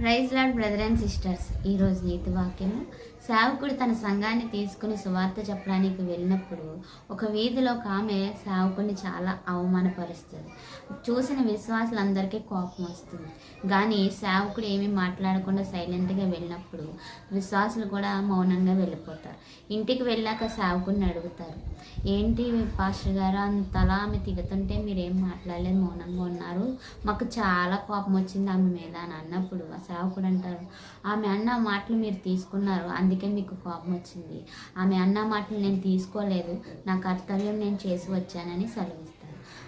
Praise lord brother and sisters. ఈరోజు నీతి వాక్యము సేవకుడు తన సంఘాన్ని తీసుకుని సువార్త చెప్పడానికి వెళ్ళినప్పుడు ఒక వీధిలో ఒక ఆమె సేవకుడిని చాలా అవమానపరుస్తుంది. చూసిన విశ్వాసులందరికీ కోపం వస్తుంది. కానీ సేవకుడు ఏమీ మాట్లాడకుండా సైలెంట్గా వెళ్ళినప్పుడు విశ్వాసులు కూడా మౌనంగా వెళ్ళిపోతారు. ఇంటికి వెళ్ళాక సేవకుడిని అడుగుతారు. ఏంటి పాస్టర్ గారు అంతలా ఆమె తిడుతుంటే మీరేం మాట్లాడలేదు? మౌనంగా ఉన్నారు. మాకు చాలా కోపం వచ్చింది ఆమె మీద అని అన్నప్పుడు సేవకుడు అంటారు ఆమె అన్న మాటలు మీరు తీసుకున్నారు అందుకే మీకు కోపం వచ్చింది ఆమె అన్న మాటలు నేను తీసుకోలేదు నా కర్తవ్యం నేను చేసి వచ్చానని సెలవిస్తాను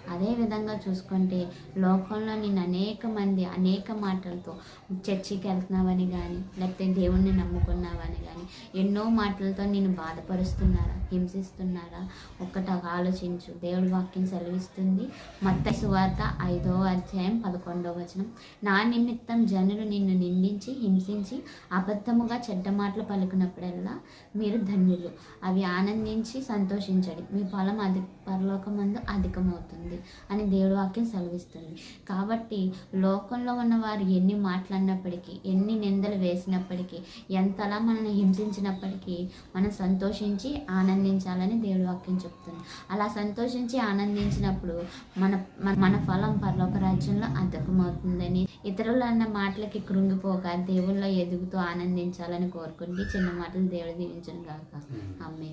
అదేవిధంగా చూసుకుంటే లోకంలో నేను అనేక మంది అనేక మాటలతో చర్చికి వెళ్తున్నావని కానీ లేకపోతే దేవుణ్ణి నమ్ముకున్నావని కానీ ఎన్నో మాటలతో నేను బాధపరుస్తున్నారా హింసిస్తున్నారా? ఒక్కటి ఆలోచించు. దేవుడి వాక్యం సెలవిస్తుంది. మత్త సువార్త ఐదో అధ్యాయం పదకొండవ వచనం. నా నిమిత్తం జనులు నిన్ను నిందించి హింసించి అబద్ధముగా చెడ్డ మాటలు పలుకున్నప్పుడల్లా మీరు ధన్యులు. అవి ఆనందించి సంతోషించండి. మీ ఫలం అధి పరలోకమందు అధికమవుతుంది. అని దేవుడి వాక్యం సెలవిస్తుంది. కాబట్టి లోకంలో ఉన్న వారు ఎన్ని మాట్లాడినప్పటికీ ఎన్ని నిందలు వేసినప్పటికీ ఎంతలా మనల్ని హింసించినప్పటికీ మనం సంతోషించి ఆనందించాలని దేవుడి వాక్యం చెప్తుంది. అలా సంతోషించి ఆనందించినప్పుడు మన మన- ఫలం పరలోక రాజ్యంలో అధికమవుతుందని ఇతరులు అన్న మాటలకి కృంగిపోక దేవుళ్ళలో ఎదుగుతూ ఆనందించాలని కోరుకుంటే చిన్న మాటలు దేవుడు దీవించను కాక అమ్మే